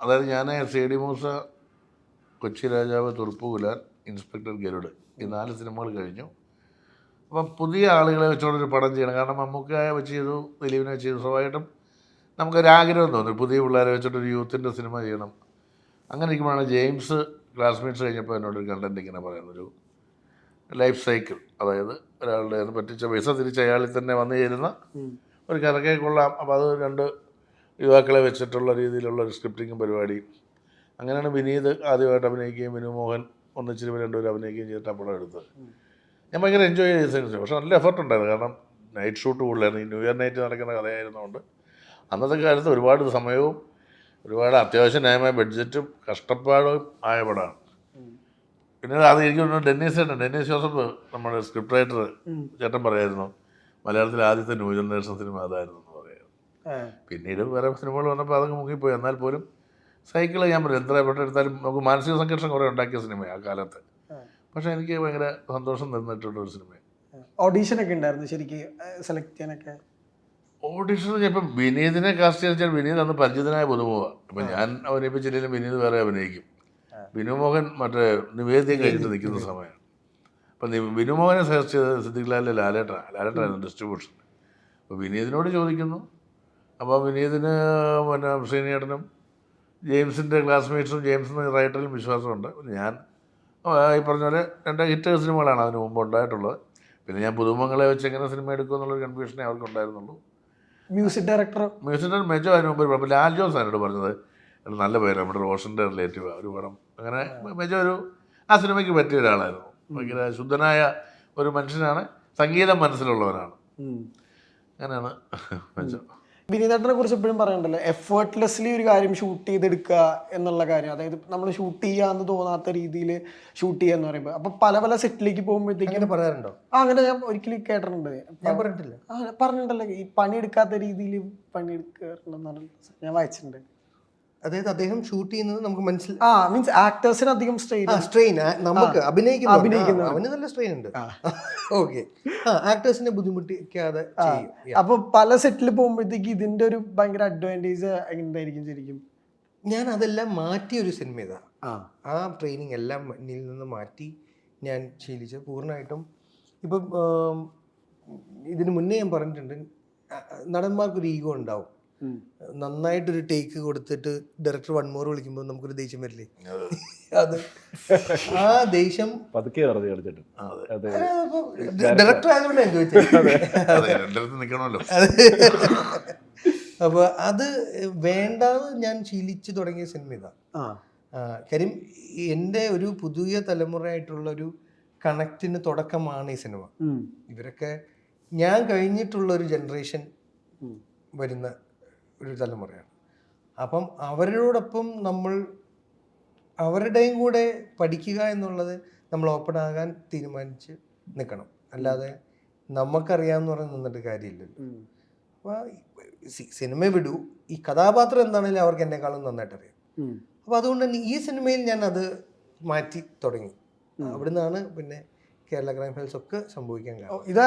അതായത് ഞാൻ C D Musa Kochi രാജാവ് തുറപ്പുകുലാൻ ഇൻസ്പെക്ടർ ഗരുഡ് ഈ നാല് സിനിമകൾ കഴിഞ്ഞു. അപ്പം പുതിയ ആളുകളെ വെച്ചുകൊണ്ടൊരു പടം ചെയ്യണം. കാരണം മമ്മൂക്കായ വെച്ച് ചെയ്തു ദിലീപിനെ വെച്ച് ചെയ്തു. സ്വാഭാവികമായിട്ടും നമുക്കൊരാഗ്രഹം തോന്നി. പുതിയ പിള്ളേരെ വെച്ചിട്ടൊരു യൂത്തിന്റെ സിനിമ ചെയ്യണം. അങ്ങനെ ഇരിക്കുമ്പോഴാണ് ജെയിംസ് ക്ലാസ്മേറ്റ്സ് കഴിഞ്ഞപ്പോൾ എന്നോടൊരു കണ്ടന്റ് ഇങ്ങനെ പറയുന്നൊരു ലൈഫ് സൈക്കിൾ അതായത് ഒരാളുടെ പറ്റിച്ച പൈസ തിരിച്ച് അയാളിൽ തന്നെ വന്നു ചേരുന്ന ഒരു കഥക്കെ കൊള്ളാം അപ്പോൾ അത് രണ്ട് യുവാക്കളെ വെച്ചിട്ടുള്ള രീതിയിലുള്ള ഒരു സ്ക്രിപ്റ്റിങ്ങും പരിപാടിയും അങ്ങനെയാണ് വിനീത് ആദ്യമായിട്ട് അഭിനയിക്കുകയും വിനു മോഹൻ ഒന്നിച്ചിരി രണ്ടുപേരും അഭിനയിക്കുകയും ചെയ്തിട്ട് അപ്പോൾ എടുത്തത്. ഞാൻ ഭയങ്കര എൻജോയ് ചെയ്ത സിനിമ പക്ഷെ നല്ല എഫർട്ട് ഉണ്ടായിരുന്നു. കാരണം നൈറ്റ് ഷൂട്ട് കൂടുതലായിരുന്നു. ഈ ന്യൂ ഇയർ നൈറ്റ് നടക്കുന്ന കഥയായിരുന്നതുകൊണ്ട് അന്നത്തെ കാലത്ത് ഒരുപാട് സമയവും ഒരുപാട് അത്യാവശ്യം ന്യായമായ ബഡ്ജറ്റും കഷ്ടപ്പാടും ആയ പടമാണ്. പിന്നെ അത് എനിക്ക് തോന്നുന്നു ഡെന്നീസ് ചേട്ടൻ ഡെന്നീസ് ജോസഫ് നമ്മുടെ സ്ക്രിപ്റ്റ് റൈറ്റർ ചേട്ടൻ പറയായിരുന്നു. മലയാളത്തിലെ ആദ്യത്തെ ന്യൂ ജനറേഷൻ സിനിമ അതായിരുന്നു. പിന്നീട് വേറെ സിനിമകൾ വന്നപ്പോൾ അതൊക്കെ മുങ്ങിപ്പോയി. എന്നാൽ പോലും സൈക്കിൾ ഞാൻ പറയും എത്ര എവിടെ എടുത്താലും നമുക്ക് മാനസിക സംഘർഷം കുറേ ഉണ്ടാക്കിയ സിനിമയാണ് ആ കാലത്ത്. പക്ഷേ എനിക്ക് ഭയങ്കര സന്തോഷം തന്നിട്ടുള്ള ഒരു സിനിമ ഓഡീഷൻ ഒക്കെ ഉണ്ടായിരുന്നു ശരിക്ക് സെലക്ട് ചെയ്യാനൊക്കെ? ഓഡീഷൻ ഇപ്പം വിനീതിനെ കാസ്റ്റ് ചെയ്ത് വെച്ചാൽ വിനീത് അന്ന് പരിചിതനായ പുതുമുഖമാണ് ഇപ്പം ഞാൻ അഭിനയിപ്പിച്ചില്ലെങ്കിലും വിനീത് വേറെ അഭിനയിക്കും. വിനുമോഹൻ മറ്റേ നിവേദ്യം കഴിഞ്ഞിട്ട് നിൽക്കുന്ന സമയമാണ് അപ്പം വിനുമോഹനെ സജസ്റ്റ് ചെയ്തത് സിദ്ദിഖ് ലാലിലെ ലാലേട്ടനാണ് ലാലേട്ടനായിരുന്നു ഡിസ്ട്രിബ്യൂഷൻ അപ്പോൾ വിനീതിനോട് ചോദിക്കുന്നു അപ്പോൾ വിനീതിന് പിന്നെ ശ്രീനേട്ടനും ജെയിംസിന്റെ ക്ലാസ്മേറ്റ്സും ജെയിംസിന് റൈറ്ററിലും വിശ്വാസമുണ്ട്. ഞാൻ ഈ പറഞ്ഞ പോലെ രണ്ട് ഹിറ്റ് സിനിമകളാണ് അതിന് മുമ്പ് ഉണ്ടായിട്ടുള്ളത്. പിന്നെ ഞാൻ പുതുമുഖങ്ങളെ വെച്ച് എങ്ങനെ സിനിമ എടുക്കും എന്നുള്ളൊരു കൺഫ്യൂഷനേ അവർക്ക് ഉണ്ടായിരുന്നുള്ളൂ മ്യൂസിക് ഡയറക്ടർ മ്യൂസിക്കൽ മെജോ അതിന് മുമ്പ് അപ്പോൾ ലാൽ ജോസ് എന്നോട് പറഞ്ഞത്. "ഇത് നല്ല പേര് നമ്മുടെ റോഷന്റെ റിലേറ്റീവ് ഒരു പടം. അങ്ങനെ മെജോ ഒരു ആ സിനിമയ്ക്ക് പറ്റിയ ഒരാളായിരുന്നു. ഭയങ്കര ശുദ്ധനായ ഒരു മനുഷ്യനാണ് സംഗീതം മനസ്സിലുള്ളവനാണ്. അങ്ങനെയാണ് മെജോ. വിനീതേട്ടനെ കുറിച്ച് എപ്പോഴും പറയണ്ടല്ലോ എഫേർട്ട്ലെസ്ലി ഒരു കാര്യം ഷൂട്ട് ചെയ്തെടുക്കുക എന്നുള്ള കാര്യം. അതായത് നമ്മൾ ഷൂട്ട് ചെയ്യാന്ന് തോന്നാത്ത രീതിയിൽ ഷൂട്ട് ചെയ്യാന്ന് എന്ന് പറയുമ്പോൾ അപ്പൊ പല പല സെറ്റിലേക്ക് പോകുമ്പോഴത്തേക്കും പറയാറുണ്ടോ? ആ അങ്ങനെ ഞാൻ ഒരിക്കലും കേട്ടിട്ടുണ്ട്. ഞാൻ പറഞ്ഞിട്ടില്ല. ആ പറഞ്ഞിട്ടുണ്ടല്ലോ. ഈ പണിയെടുക്കാത്ത രീതിയിൽ പണിയെടുക്കാറുണ്ടെന്ന് പറഞ്ഞിട്ട് ഞാൻ വായിച്ചിട്ടുണ്ട്. അതായത് അദ്ദേഹം ഷൂട്ട് ചെയ്യുന്നത് നമുക്ക് മനസ്സിലായി ആ മീൻസ് ആക്ടേഴ്സിന് അധികം സ്ട്രെയിൻ സ്ട്രെയിൻ നമുക്ക് അഭിനയിക്കുന്നു അഭിനയിക്കുന്നു. അവന് നല്ല സ്ട്രെയിൻ ഉണ്ട്. ഓക്കെ ആക്ടേഴ്സിനെ ബുദ്ധിമുട്ടിക്കാതെ. അപ്പൊ പല സെറ്റിൽ പോകുമ്പോഴത്തേക്ക് ഇതിന്റെ ഒരു ഭയങ്കര അഡ്വാന്റേജ് എന്തായിരിക്കും ശരിക്കും? ഞാൻ അതെല്ലാം മാറ്റി ഒരു സിനിമ ഇതാ. ആ. ട്രെയിനിങ് എല്ലാം എന്നിൽ നിന്ന് മാറ്റി ഞാൻ ശീലിച്ച് പൂർണമായിട്ടും ഇപ്പം ഇതിനു മുന്നേ ഞാൻ പറഞ്ഞിട്ടുണ്ട് നടന്മാർക്കൊരു ഈഗോ ഉണ്ടാവും. നന്നായിട്ടൊരു ടേക്ക് കൊടുത്തിട്ട് ഡയറക്ടർ വൺ മോർ വിളിക്കുമ്പോൾ നമുക്കൊരു ദേഷ്യം വരില്ലേ? അത്. ആ ദേഷ്യം. പതുക്കെ കളിച്ചിട്ട്. അതെ. ഡയറക്ടർ ആയതുകൊണ്ട് എൻജോയ് അപ്പോൾ അത്. വേണ്ടാന്ന് ഞാൻ ശീലിച്ചു തുടങ്ങിയ സിനിമ ഇതാ. കാര്യം എന്റെ ഒരു പുതിയ തലമുറയായിട്ടുള്ള ഒരു കണക്റ്റിന് തുടക്കമാണ് ഈ സിനിമ. ഇവരൊക്കെ ഞാൻ കഴിഞ്ഞിട്ടുള്ള ഒരു ജനറേഷൻ വരുന്ന ഒരു തലമുറയാണ്. അപ്പം അവരോടൊപ്പം നമ്മൾ അവരുടെയും കൂടെ പഠിക്കുക എന്നുള്ളത് നമ്മൾ ഓപ്പൺ ആകാൻ തീരുമാനിച്ച് നിൽക്കണം. അല്ലാതെ നമുക്കറിയാമെന്ന് പറഞ്ഞ് നിന്നിട്ട് കാര്യമില്ലല്ലോ. അപ്പോൾ സിനിമ വിടൂ. ഈ കഥാപാത്രം എന്താണെങ്കിലും അവർക്ക് എന്നെക്കാളും നന്നായിട്ട് അറിയാം. അപ്പോൾ അതുകൊണ്ട് തന്നെ ഈ സിനിമയിൽ ഞാൻ അത് മാറ്റി തുടങ്ങി. അവിടുന്നാണ് പിന്നെ കേരള ക്രൈം ഫയൽസ് ഒക്കെ സംഭവിക്കാൻ കാരണം. ഇതാ